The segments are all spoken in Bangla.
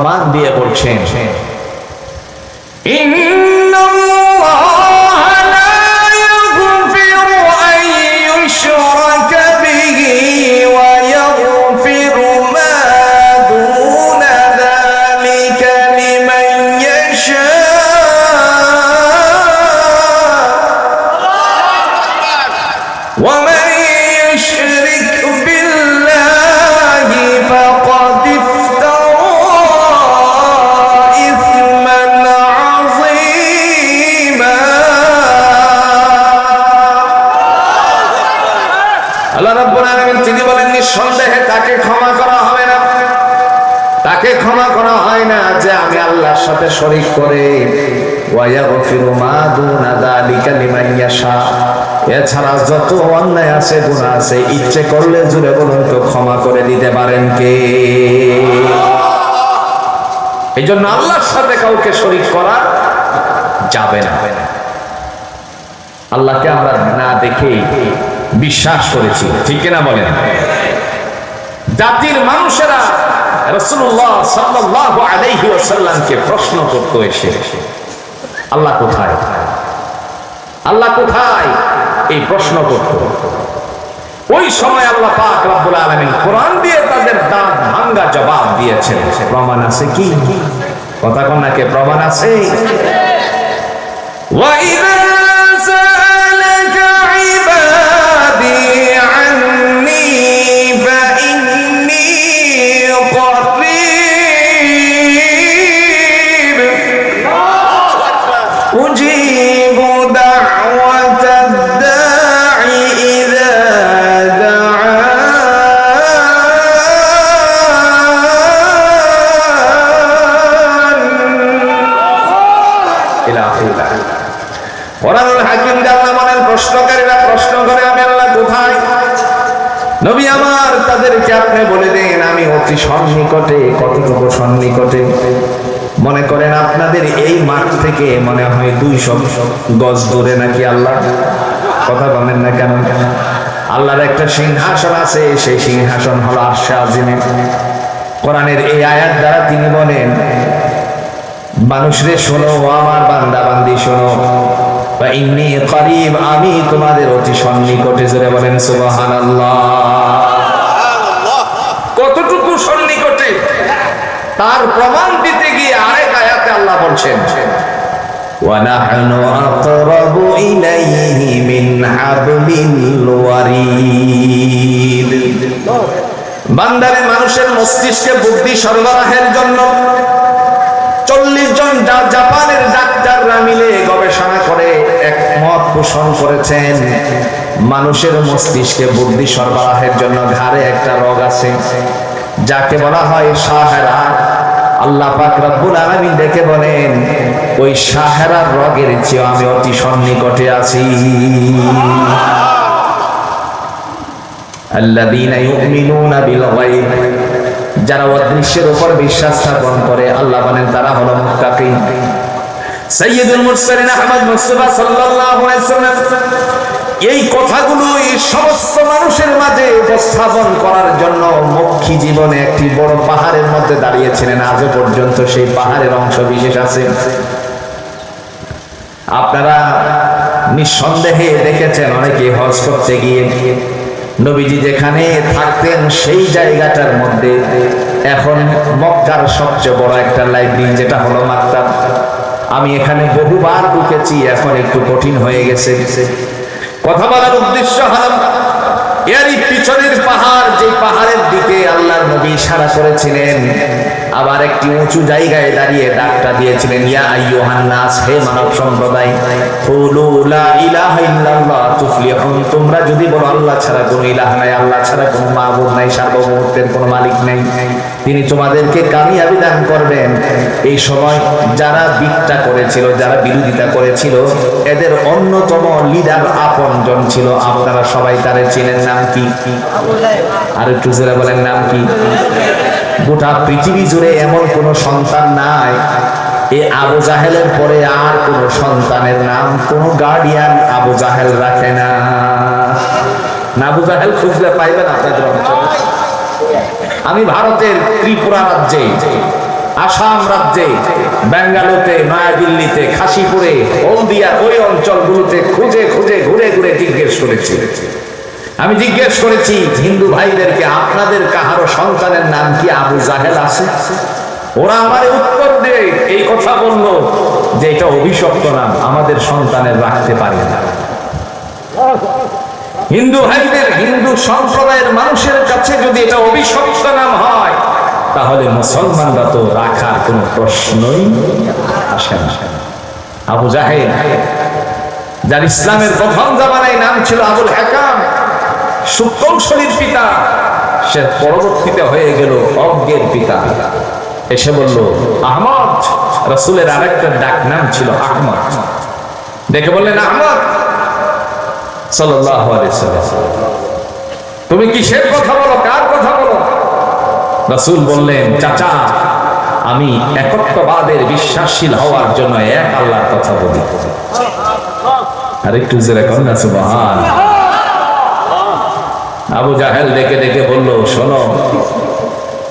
প্রমাণ দিয়ে বলছেন আল্লাহ রাব্বুল আলামিন তিনি বলেন, নিঃসন্দেহে তাকে ক্ষমা করা হবে না। তাকে ক্ষমা করা হয় না যে আমি আল্লাহর সাথে শরীক করে। এছাড়া যত অন্যায় আছে, গুনাহ আছে, ইচ্ছে করলে জুড়ে বলুন তো ক্ষমা করে দিতে পারেন কে? এই জন্য আল্লাহর সাথে কাউকে শরীক করা যাবে না। আল্লাহকে আমরা না দেখেই বিশ্বাস করেছি। ঠিক না বলেন? জাতির মানুষেরা রসুল্লাহ সাল্লাল্লাহু আলাইহি ওয়াসাল্লামকে প্রশ্ন করতে এসে, আল্লাহ কোথায়? আল্লাহ কোথায়? এই প্রশ্ন করত। ওই সময় আল্লাহ পাক রব্বুল আলামিন কোরআন দিয়ে তাদের দাঁত ভাঙ্গা জবাব দিয়েছেন। প্রমাণ আছে কি? কথা কন্যাকে প্রমাণ আছে? প্রশ্ন করে, আমি আল্লাহ নবী আমার তাদেরকে আপনি বলে দেন, আমি কতটুকু মনে করেন আপনাদের এই মাঠ থেকে মনে হয় দুইশো গজ দূরে নাকি আল্লাহ? কথা বলেন না কেন? আল্লাহর একটা সিংহাসন আছে, সেই সিংহাসন হলো আজিমে কোরআনের এই আয়াত দ্বারা তিনি বলেন, মানুষরে শোনো, আমার বান্দা বান্দি শোনো। ইন্নি করিব আমি তোমাদের অতি সন্নিকটে জোরে বলেন সুবহানাল্লাহ কতটুকু সন্নিকটে তার প্রমাণ দিতে গিয়ে আরেক আয়াতে আল্লাহ বলছেন ونحن أقرب إليه من حبل الوريد বান্দারে মানুষের মস্তিষ্কে বুদ্ধি সরবরাহের জন্য চল্লিশ জন জা- জাপানের ডাক্তাররা মিলে গবেষণা করে একমত পোষণ করেছেন। মানুষের মস্তিষ্কে বুদ্ধি সরবরাহের জন্য ঘাড়ে একটা রোগ আছে, যাকে বলা হয় সাহেরা। আল্লাহ পাক রব্বুল আলামিন ডেকে বলেন, ওই সাহেরার রোগের চেয়ে আমি অতি সন্নিকটে আছি। আল্লাযীনা ইউমিনুনা বিল গায়ব। যারা অদৃশ্যের উপর বিশ্বাস স্থাপন করে, আল্লাহ বলেন, তারা হলো মুত্তাকিন সাইয়্যিদুল মুরসালিন আহমদ মুস্তাফা সাল্লাল্লাহু আলাইহি সাল্লাম এই কথাগুলো এই সমস্ত মানুষের মাঝে উপস্থাপন করার জন্য মক্ষী জীবনে একটি বড় পাহাড়ের মধ্যে দাঁড়িয়েছিলেন। আজও পর্যন্ত সেই পাহাড়ের অংশ বিশেষ আছে। আপনারা নিঃসন্দেহে দেখেছেন, অনেকে হজ করতে গিয়ে নবীজি যেখানে থাকতেন সেই জায়গাটার মধ্যে এখন মক্কার সবচেয়ে বড় একটা লাইব্রেরি, যেটা হলো মাক্তাব আমি এখানে বহুবার ঢুকেছি এখন একটু কঠিন হয়ে গেছে। কথা বলার উদ্দেশ্য হল এরই পিছনের পাহাড় যে পাহাড়ের দিকে আল্লাহর নবী ইশারা করেছিলেন, আবার একটি উঁচু জায়গায় দাঁড়িয়ে ডাকটা দিয়েছিলেন, ইয়া আইয়ুহান নাস, হে মানব সম্প্রদায়, কুলু লা ইলাহা ইল্লাল্লাহ, তুফলিহুন, তোমরা যদি বলো আল্লাহ ছাড়া কোনো ইলাহ নাই, আল্লাহ ছাড়া কোনো মাবুদ নাই, সার্বভৌমত্বের কোনো মালিক নাই, তিনি তোমাদেরকে কামিয়াবি দান করবেন। এই সময় যারা বিকটা করেছিল, যারা বিরোধিতা করেছিল, এদের অন্যতম লিডার আপনজন ছিল, আপনারা সবাই তারে চিনেন নাম কি আর একটু জোরে বলেন নাম কি? গোটা পৃথিবী জুড়ে এমন কোন সন্তান নাই। এই আবু জাহেলের পরে আর কোন সন্তানের নাম কোন গার্ডিয়ান আবু জাহেল রাখে না। আবু জাহেল খুঁজলে পাইবেন আপনাদের অঞ্চলে। আমি ভারতের ত্রিপুরা রাজ্যে, আসাম রাজ্যে বেঙ্গালুরুতে নয়াদিল্লিতে, খাসিপুরে, হলদিয়া ওই অঞ্চলগুলোতে খুঁজে খুঁজে ঘুরে ঘুরে জিজ্ঞেস করেছি। আমি জিজ্ঞেস করেছি, হিন্দু ভাইদেরকে আপনাদের কাহারো সন্তানের নাম কি আবু জাহেল আছে? ওরা আমার উত্তর দিয়ে, এই কথা বলল যে এটা অভিশপ্ত নাম, আমাদের সন্তানের রাখতে পারে না। হিন্দু ভাইদের, হিন্দু সম্প্রদায়ের মানুষের কাছে যদি এটা অভিশপ্ত নাম হয়, তাহলে মুসলমানরা তো রাখার কোনো প্রশ্নই আসে না। আবু জাহেদ যার ইসলামের প্রথম জামানায় নাম ছিল আবুল হাকাম সুকৌশলীর পিতা। সে পরবর্তীতে হয়ে গেল অজ্ঞের পিতা। এসে বলল, আহমদ। রসুলের আরেকটা ডাক নাম ছিল আহমদ। দেখে বললেন, আহমদ! সাল্লাম। তুমি কিসের কথা বলো? কার কথা বলো? রাসূল বললেন, চাচা, আমি একত্ববাদের বিশ্বাসশীল হওয়ার জন্য এক আল্লাহর কথা বলি। আর একটু জোরে কর না, সুবহান। আবু জাহেল ডেকে ডেকে বলল, শোনো,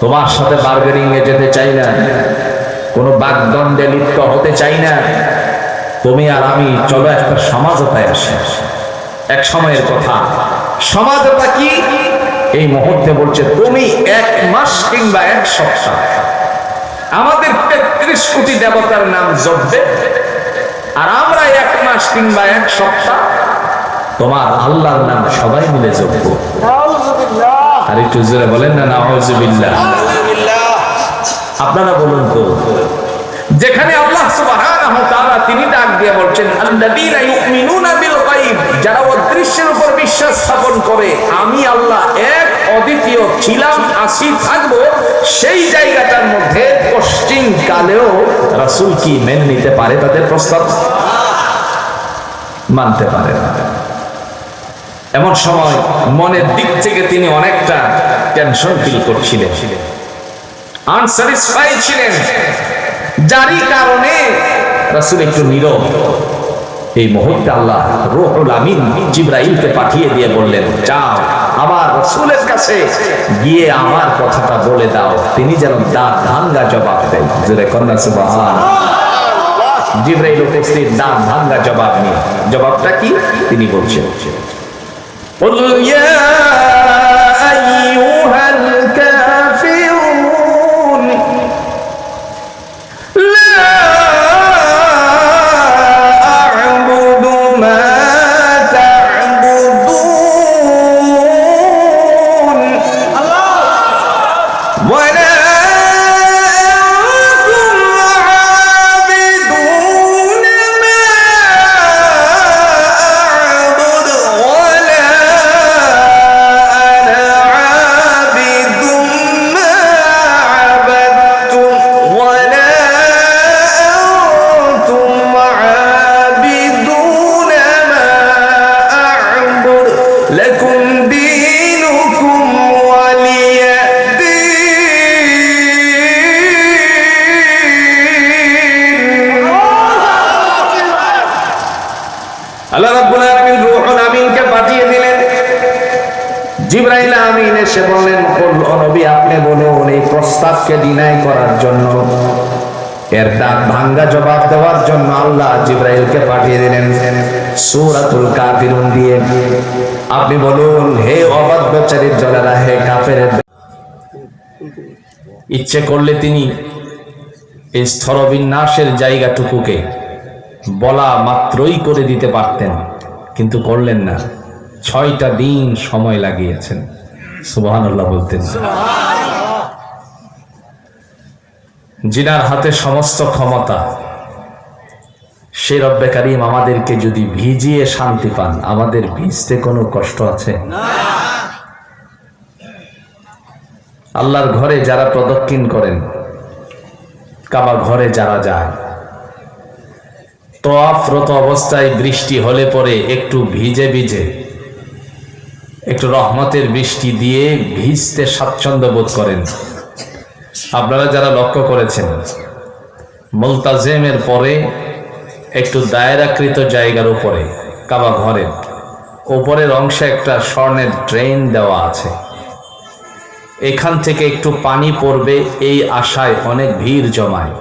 তোমার সাথে বার্গেনিং এ যেতে চাই না। কোনো বাগদণ্ডে লিপ্ত হতে চাই না। তুমি আর আমি চলো একটা সমাজতায় আসি। এক সময়ের কথা। সমাজতা কি? এই মুহূর্তে বলছে, তুমি এক মাস কিংবা এক সপ্তাহ। আমাদের তেত্রিশ কোটি দেবতার নাম জপবে। আর আমরা এক মাস কিংবা এক সপ্তাহ তোমার আল্লাহর নাম সবাই মিলে জপব আর একটু জোরে বলেন না, নাউজুবিল্লাহ। আপনারা বলুন তো, যেখানে আল্লাহ সুবহানাহু তাআলা তিনি ডাক দিয়ে বলছেন, আল্লাযীনা ইউমিনুনা বিল গায়ব যারা অদৃশ্যের উপর বিশ্বাস স্থাপন করে, আমি আল্লাহ এক, অদ্বিতীয়, ছিলাম, আসি, থাকব, সেই জায়গাটার মধ্যে পশ্চিম কালেও রাসূল কি মেনে নিতে পারে তাদের প্রস্তাব? মানতে পারে না। এমন সময় মনের দিক থেকে তিনি অনেকটা টেনশন ফিল করছিলেন। আনস্যাটিসফাইড ছিলেন। যারই কারণে রাসূল একটু নীরব। এই মুহূর্তে আল্লাহ রুহুল আমিন জিব্রাইলকে পাঠিয়ে দিয়ে বললেন, যাও, আমার রাসূলের কাছে গিয়ে আমার কথাটা বলে দাও। তিনি যেন দাঁত ভাঙ্গা জবাব দেন। জোরে কন্যা সুবহান জিব্রাইল উপস্থিত দাঁত ভাঙ্গা জবাব নিয়ে। জবাবটা কি? তিনি বলছেন قل يا أيها আপনি বলুন হে অবাধ্যচারীর জনেরা হে কাফের ইচ্ছে করলে তিনি এই স্থলবিন্যাসের জায়গাটুকুকে বলা মাত্রই করে দিতে পারতেন, কিন্তু করলেন না। ছয়টা দিন সময় লাগিয়েছেন। সুবহানাল্লাহ বলতেন। জিনার হাতে সমস্ত ক্ষমতা। সে রব্বে কারিম আমাদেরকে যদি ভিজিয়ে শান্তি পান, আমাদের ভিজতে কোনো কষ্ট আছে? আল্লাহর ঘরে যারা প্রদক্ষিণ করেন, কাবা ঘরে যারা যায় তোয়াফরত অবস্থায় বৃষ্টি হলে পরে একটু ভিজে ভিজে, একটু রহমতের বৃষ্টি দিয়ে ভিজতে স্বাচ্ছন্দ্য বোধ করেন। আপনারা যারা লক্ষ্য করেছেন, মুলতাজেমের পরে একটু দায়রাকৃত জায়গার উপরে, কাবা ঘরের উপরের অংশে একটা স্বর্ণের ড্রেন দেওয়া আছে। এখান থেকে একটু পানি পড়বে, এই আশায় অনেক ভিড় জমায়।